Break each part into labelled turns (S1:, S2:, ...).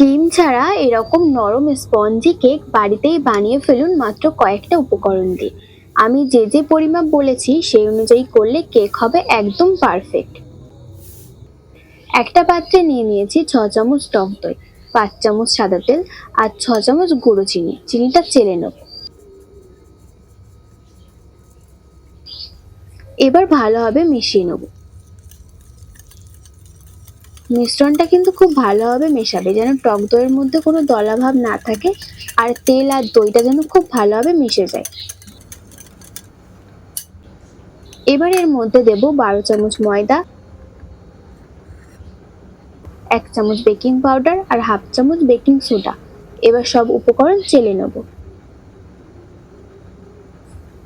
S1: ডিম ছাড়া এরকম নরম স্পঞ্জি কেক বাড়িতেই বানিয়ে ফেলুন মাত্র কয়েকটা উপকরণ দিয়ে। আমি যে যে পরিমাপ বলেছি, সেই অনুযায়ী করলে কেক হবে একদম পারফেক্ট। একটা পাত্রে নিয়ে নিয়েছি ছ চামচ টক দই, পাঁচ চামচ সাদা তেল আর ছ চামচ গুঁড়ো চিনি। চিনিটা চেলে নেব। এবার ভালোভাবে মিশিয়ে নেব। মিশ্রণটা কিন্তু খুব ভালোভাবে মেশাবে, যেন টক দইয়ের মধ্যে কোনো দলাভাব না থাকে আর তেল আর দইটা যেন খুব ভালোভাবে মিশে যায়। এবার এর মধ্যে দেব বারো চামচ ময়দা, এক চামচ বেকিং পাউডার আর হাফ চামচ বেকিং সোডা। এবার সব উপকরণ চেলে নেব।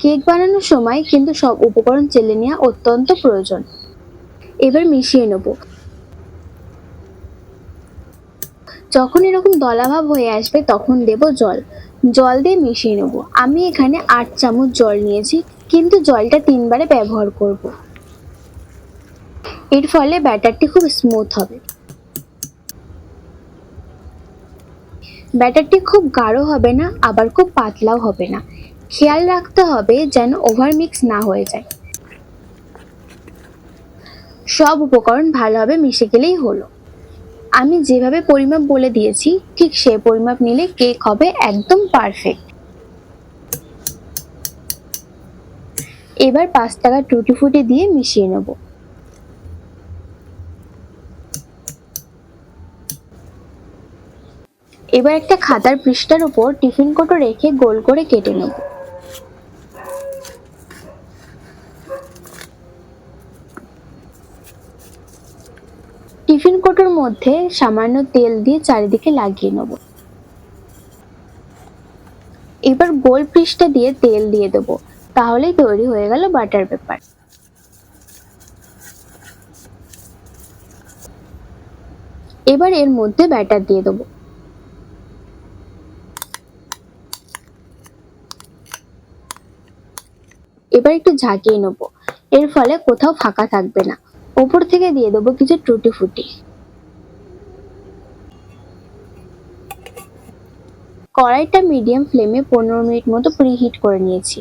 S1: কেক বানানোর সময় কিন্তু সব উপকরণ চেলে নেওয়া অত্যন্ত প্রয়োজন। এবার মিশিয়ে নেব। যখন এরকম দলাভাব হয়ে আসবে, তখন দেব জল। জল দিয়ে মিশিয়ে নেব। আমি এখানে আট চামচ জল নিয়েছি, কিন্তু জলটা তিনবারে ব্যবহার করব। এর ফলে ব্যাটারটি খুব স্মুথ হবে। ব্যাটারটি খুব গাঢ় হবে না, আবার খুব পাতলাও হবে না। খেয়াল রাখতে হবে যেন ওভার মিক্স না হয়ে যায়। সব উপকরণ ভালোভাবে মিশে গেলেই হলো। আমি যেভাবে পরিমাপ বলে দিয়েছি, ঠিক সেই পরিমাপ নিলে কেক হবে একদম পারফেক্ট এবার পাঁচ টাকা টুটি ফুটি দিয়ে মিশিয়ে নেব। এবার একটা খাতার পৃষ্ঠার উপর টিফিন কোটো রেখে গোল করে কেটে নেব। টিফিন কোটোর মধ্যে সামান্য তেল দিয়ে চারিদিকে লাগিয়ে নেব। এবার গোল পৃষ্ঠা দিয়ে তেল দিয়ে দেবো, তাহলেই তৈরি হয়ে গেল বাটার পেপার। এবার এর মধ্যে ব্যাটার দিয়ে দেবো। এবার একটু ঝাঁকিয়ে নেব, এর ফলে কোথাও ফাঁকা থাকবে না। ওপর থেকে দিয়ে দেবো কিছু টুটি ফুটি। কড়াইটা মিডিয়াম ফ্লেমে পনেরো মিনিট মতো প্রিহিট করে নিয়েছি।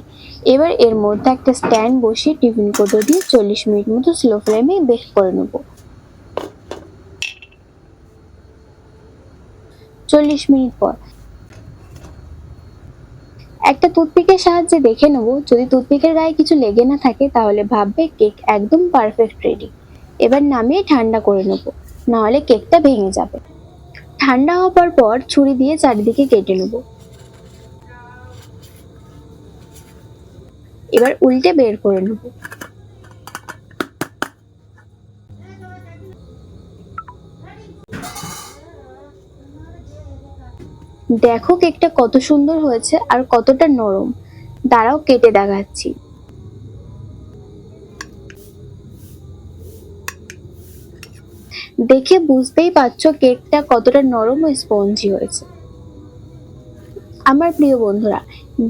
S1: এবার এর মধ্যে একটা স্ট্যান্ড বসিয়ে টিফিন কোটো দিয়ে চল্লিশ মিনিট মতো স্লো ফ্লেমে বেক করে নেব। চল্লিশ মিনিট পর। একটা টুথপিকের সাহায্যে দেখে নেব। যদি টুথপিকের গায়ে কিছু লেগে না থাকে, তাহলে ভাববে কেক একদম পারফেক্ট রেডি এবার নামিয়ে ঠান্ডা করে নেব, নাহলে কেকটা ভেঙে যাবে। ঠান্ডা হবার পর ছুরি দিয়ে চারিদিকে কেটে নেব। এবার উল্টে বের করে নেব। দেখো কেকটা কত সুন্দর হয়েছে আর কতটা নরম। দাঁড়াও, কেটে দেখাচ্ছি। দেখে বুঝতেই পারছ কেকটা কতটা নরম ও স্পঞ্জি হয়েছে। আমার প্রিয় বন্ধুরা,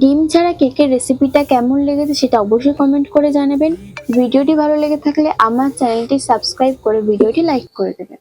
S1: ডিম ছাড়া কেকের রেসিপিটা কেমন লেগেছে সেটা অবশ্যই কমেন্ট করে জানাবেন। ভিডিওটি ভালো লেগে থাকলে আমার চ্যানেলটি সাবস্ক্রাইব করে ভিডিওটি লাইক করে দেবেন।